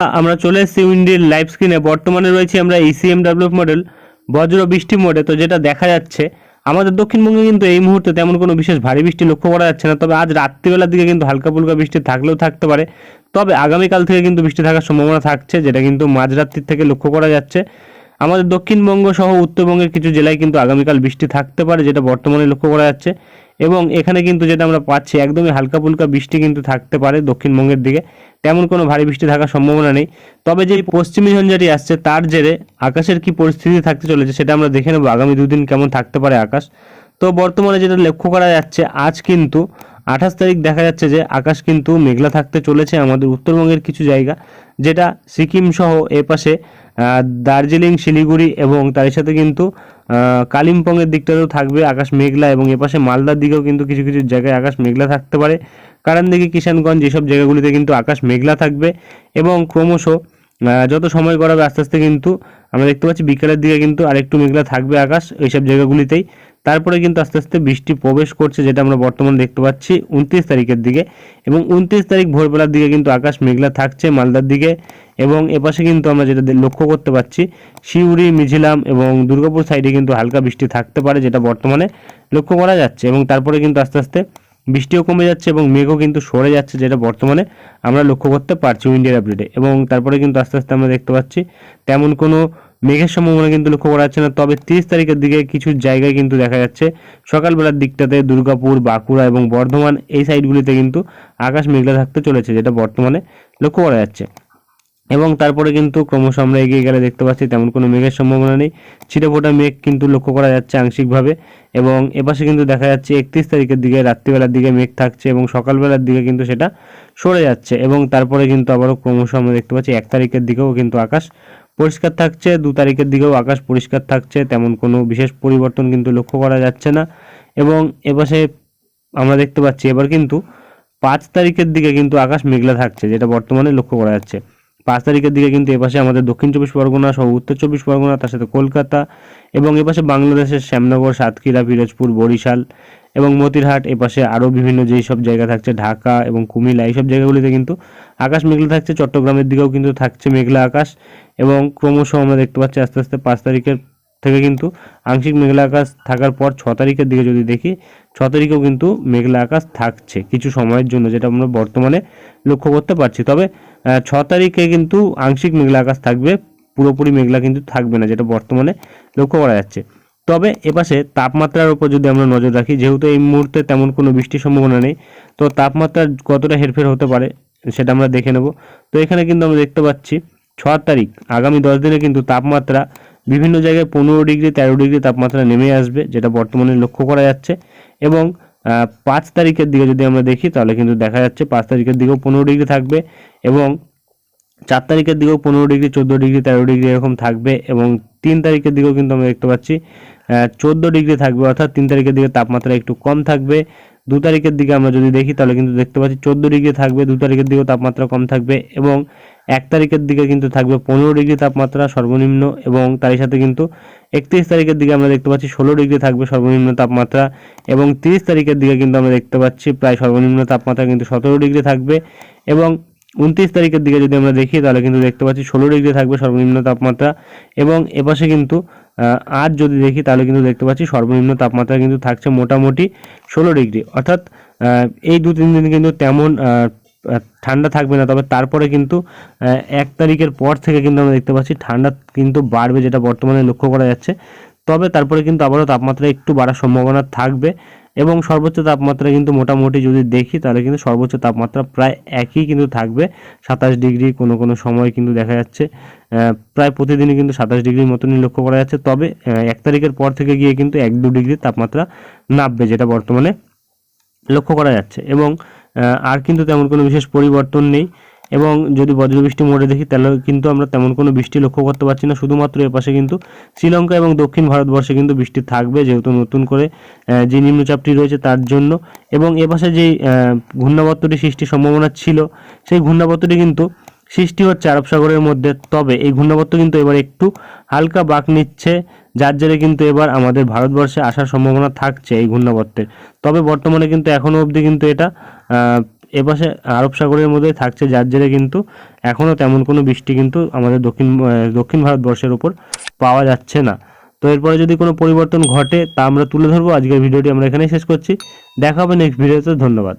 আমরা চলে এসেছি উইন্ডির লাইভ স্ক্রিনে বর্তমানে রয়েছে আমরা ইসিএম ডেভেলপ মডেল বজ্র বৃষ্টি মোডে তো যেটা দেখা যাচ্ছে, আমাদের দক্ষিণবঙ্গে কিন্তু এই মুহূর্তে তেমন কোনো বিশেষ ভারী বৃষ্টি লক্ষ্য করা যাচ্ছে না। তবে আজ রাত্রিবেলার দিকে কিন্তু হালকা ফুলকা বৃষ্টি থাকলেও থাকতে পারে। তবে আগামীকাল থেকে কিন্তু বৃষ্টি থাকার সম্ভাবনা থাকছে, যেটা কিন্তু মাঝরাত্রির থেকে লক্ষ্য করা যাচ্ছে। আমাদের দক্ষিণবঙ্গ সহ উত্তরবঙ্গের কিছু জেলায় কিন্তু আগামীকাল বৃষ্টি থাকতে পারে, যেটা বর্তমানে লক্ষ্য করা যাচ্ছে। এবং এখানে কিন্তু যেটা আমরা পাচ্ছি, একদমই হালকা ফুলকা বৃষ্টি কিন্তু থাকতে পারে দক্ষিণবঙ্গের দিকে। তেমন কোনো ভারী বৃষ্টি থাকার সম্ভাবনা নেই। তবে যে পশ্চিমী ঝঞ্ঝাটি আসছে, তার জেরে আকাশের কি পরিস্থিতি থাকতে চলেছে সেটা আমরা দেখে নেব। আগামী দুদিন কেমন থাকতে পারে আকাশ। তো বর্তমানে যেটা লক্ষ্য করা যাচ্ছে, আজ কিন্তু আঠাশ তারিখ দেখা যাচ্ছে যে আকাশ কিন্তু মেঘলা থাকতে চলেছে আমাদের উত্তরবঙ্গের কিছু জায়গা, যেটা সিকিম সহ এপাশে দার্জিলিং, শিলিগুড়ি এবং তার সাথে কিন্তু কালিম্পংয়ের দিকটাতেও থাকবে আকাশ মেঘলা এবং এপাশে মালদার দিকেও কিন্তু কিছু কিছু জায়গায় আকাশ মেঘলা থাকতে পারে। কারণ দিকে কিষানগঞ্জ, এসব জায়গাগুলিতে কিন্তু আকাশ মেঘলা থাকবে এবং ক্রমশ যত সময় গড়াবে আস্তে আস্তে কিন্তু আমরা দেখতে পাচ্ছি বিকেলের দিকে কিন্তু আরেকটু মেঘলা থাকবে আকাশ এইসব জায়গাগুলিতেই। তারপরে কিন্তু আস্তে আস্তে বৃষ্টি প্রবেশ করছে, যেটা আমরা বর্তমানে দেখতে পাচ্ছি উনত্রিশ তারিখের দিকে। এবং উনত্রিশ তারিখ ভোরবেলার দিকে কিন্তু আকাশ মেঘলা থাকছে মালদার দিকে। এবং এপাশে কিন্তু আমরা যেটা লক্ষ্য করতে পাচ্ছি, শিউরি, মিঝিলাম এবং দুর্গাপুর সাইডে কিন্তু হালকা বৃষ্টি থাকতে পারে, যেটা বর্তমানে লক্ষ্য করা যাচ্ছে। এবং তারপরে কিন্তু আস্তে আস্তে বৃষ্টিও কমে যাচ্ছে এবং মেঘও কিন্তু সরে যাচ্ছে, যেটা বর্তমানে আমরা লক্ষ্য করতে পারছি উইন্ডিয়ার আপডেটে। এবং তারপরে কিন্তু আস্তে আস্তে আমরা দেখতে পাচ্ছি, তেমন কোনো মেঘের সম্ভাবনা কিন্তু লক্ষ্য করা যাচ্ছে না। তবে তিরিশ তারিখের দিকে কিছু জায়গায় কিন্তু দেখা যাচ্ছে, সকালবেলার দিকটাতে দুর্গাপুর, বাঁকুড়া এবং বর্ধমান এই সাইডগুলিতে কিন্তু আকাশ মেঘলা থাকতে চলেছে, যেটা বর্তমানে লক্ষ্য করা যাচ্ছে। এবং তারপরে কিন্তু ক্রমশ আমরা এগিয়ে গেলে দেখতে পাচ্ছি তেমন কোনো মেঘের সম্ভাবনা নেই। ছিটেফোঁটা মেঘ কিন্তু লক্ষ্য করা যাচ্ছে আংশিকভাবে এবং এপাশে কিন্তু দেখা যাচ্ছে একত্রিশ তারিখের দিকে রাত্রিবেলার দিকে মেঘ থাকছে এবং সকালবেলার দিকে কিন্তু সেটা সরে যাচ্ছে এবং তারপরে কিন্তু আবারও ক্রমশ আমরা দেখতে পাচ্ছি এক তারিখের দিকেও কিন্তু আকাশ পরিষ্কার থাকছে, দু তারিখের দিকেও আকাশ পরিষ্কার থাকছে, তেমন কোনো বিশেষ পরিবর্তন কিন্তু লক্ষ্য করা যাচ্ছে না এবং এপাশে আমরা দেখতে পাচ্ছি এবার কিন্তু পাঁচ তারিখের দিকে কিন্তু আকাশ মেঘলা থাকছে যেটা বর্তমানে লক্ষ্য করা যাচ্ছে। পাঁচ তারিখের দিকে কিন্তু এপাশে আমাদের দক্ষিণ চব্বিশ পরগনা সহ উত্তর চব্বিশ পরগনা, তার সাথে কলকাতা এবং এপাশে বাংলাদেশের শ্যামনগর, সাতক্ষীরা, পিরোজপুর, বরিশাল এবং মতিরহাট, এপাশে আরও বিভিন্ন যেই সব জায়গা থাকছে, ঢাকা এবং কুমিল্লা এইসব জায়গাগুলিতে কিন্তু আকাশ মেঘলা থাকছে, চট্টগ্রামের দিকেও কিন্তু থাকছে মেঘলা আকাশ এবং ক্রমশ আমরা দেখতে পাচ্ছি আস্তে আস্তে পাঁচ তারিখের থেকে কিন্তু আংশিক মেঘলা আকাশ থাকার পর ছ তারিখের দিকে যদি দেখি, ছ তারিখেও কিন্তু মেঘলা আকাশ থাকছে কিছু সময়ের জন্য, যেটা আমরা বর্তমানে লক্ষ্য করতে পারছি। তবে ছ তারিখে কিন্তু আংশিক মেঘলা আকাশ থাকবে, পুরোপুরি মেঘলা কিন্তু থাকবে না, যেটা বর্তমানে লক্ষ্য করা যাচ্ছে। তবে এপাশে তাপমাত্রার উপর যদি আমরা নজর রাখি, যেহেতু এই মুহূর্তে তেমন কোনো বৃষ্টির সম্ভাবনা নেই, তো তাপমাত্রা কতটা হেরফের হতে পারে সেটা আমরা দেখে নেব। তো এখানে কিন্তু আমরা দেখতে পাচ্ছি, ছ তারিখ, আগামী দশ দিনে কিন্তু তাপমাত্রা বিভিন্ন জায়গায় পনেরো ডিগ্রি, তেরো ডিগ্রি তাপমাত্রা নেমে আসবে, যেটা বর্তমানে লক্ষ্য করা যাচ্ছে। এবং পাঁচ তারিখের দিকে যদি আমরা দেখি, তাহলে কিন্তু দেখা যাচ্ছে পাঁচ তারিখের দিকেও পনেরো ডিগ্রি থাকবে এবং চার তারিখের দিকেও পনেরো ডিগ্রি, চোদ্দ ডিগ্রি, তেরো ডিগ্রি এরকম থাকবে এবং তিন তারিখের দিকেও কিন্তু আমরা দেখতে পাচ্ছি চোদ্দ ডিগ্রি থাকবে, অর্থাৎ তিন তারিখের দিকে তাপমাত্রা একটু কম থাকবে। দু তারিখের দিকে আমরা যদি দেখি, তাহলে কিন্তু দেখতে পাচ্ছি চোদ্দ ডিগ্রি থাকবে, দু তারিখের দিকেও তাপমাত্রা কম থাকবে এবং এক তারিখের দিকে কিন্তু থাকবে পনেরো ডিগ্রি তাপমাত্রা সর্বনিম্ন এবং তার সাথে কিন্তু একত্রিশ তারিখের দিকে আমরা দেখতে পাচ্ছি ষোলো ডিগ্রি থাকবে সর্বনিম্ন তাপমাত্রা এবং তিরিশ তারিখের দিকে কিন্তু আমরা দেখতে পাচ্ছি প্রায় সর্বনিম্ন তাপমাত্রা কিন্তু সতেরো ডিগ্রি থাকবে এবং উনত্রিশ তারিখের দিকে যদি আমরা দেখি, তাহলে কিন্তু দেখতে পাচ্ছি ষোলো ডিগ্রি থাকবে সর্বনিম্ন তাপমাত্রা এবং এপাশে কিন্তু আজ যদি দেখি তাহলে কিন্তু দেখতে পাচ্ছি সর্বনিম্ন তাপমাত্রা কিন্তু থাকছে মোটামুটি ষোলো ডিগ্রি। অর্থাৎ এই দু তিন দিন কিন্তু তেমন ঠান্ডা থাকবে না। তবে তারপরে কিন্তু এক তারিখের পর থেকে কিন্তু আমরা দেখতে পাচ্ছি ঠান্ডা কিন্তু বাড়বে, যেটা বর্তমানে লক্ষ্য করা যাচ্ছে। তবে তারপরে কিন্তু আবারও তাপমাত্রা একটু বাড়ার সম্ভাবনা থাকবে। এবং সর্বোচ্চ তাপমাত্রা কিন্তু মোটামুটি যদি দেখি, তাহলে কিন্তু সর্বোচ্চ তাপমাত্রা প্রায় একই কিন্তু থাকবে। সাতাশ ডিগ্রি কোনো কোনো সময় কিন্তু দেখা যাচ্ছে প্রায় প্রতিদিনই কিন্তু সাতাশ ডিগ্রির মতনই লক্ষ্য করা যাচ্ছে। তবে এক তারিখের পর থেকে গিয়ে কিন্তু এক দু ডিগ্রি তাপমাত্রা নামবে, যেটা বর্তমানে লক্ষ্য করা যাচ্ছে। এবং আর কিন্তু তেমন কোনো বিশেষ পরিবর্তন নেই। এবং যদি বজ্রবৃষ্টি মোড়ে দেখি, তাহলে কিন্তু আমরা তেমন কোনো বৃষ্টি লক্ষ্য করতে পারছি না। শুধুমাত্র এপাশে কিন্তু শ্রীলঙ্কা এবং দক্ষিণ ভারতবর্ষে কিন্তু বৃষ্টি থাকবে, যেহেতু নতুন করে যে নিম্নচাপটি রয়েছে তার জন্য। এবং এপাশে যেই ঘূর্ণাবর্তটি সৃষ্টির সম্ভাবনা ছিল, সেই ঘূর্ণাবর্তটি কিন্তু সৃষ্টি হচ্ছে আরব সাগরের মধ্যে। তবে এই ঘূর্ণাবর্ত কিন্তু এবার একটু হালকা বাঁক নিচ্ছে, যার জেরে কিন্তু এবার আমাদের ভারতবর্ষে আসার সম্ভাবনা থাকছে এই ঘূর্ণাবর্তের। তবে বর্তমানে কিন্তু এখনও অবধি কিন্তু এটা এপাশে আরব সাগরের মধ্যে থাকছে যার জেরে কিন্তু এখনও তেমন কোনো বৃষ্টি কিন্তু আমাদের দক্ষিণ দক্ষিণ ভারতবর্ষের ওপর পাওয়া যাচ্ছে না। তো এরপরে যদি কোনো পরিবর্তন ঘটে তা আমরা তুলে ধরবো। আজকের ভিডিওটি আমরা এখানেই শেষ করছি। দেখা হবে নেক্সট ভিডিওতে ধন্যবাদ।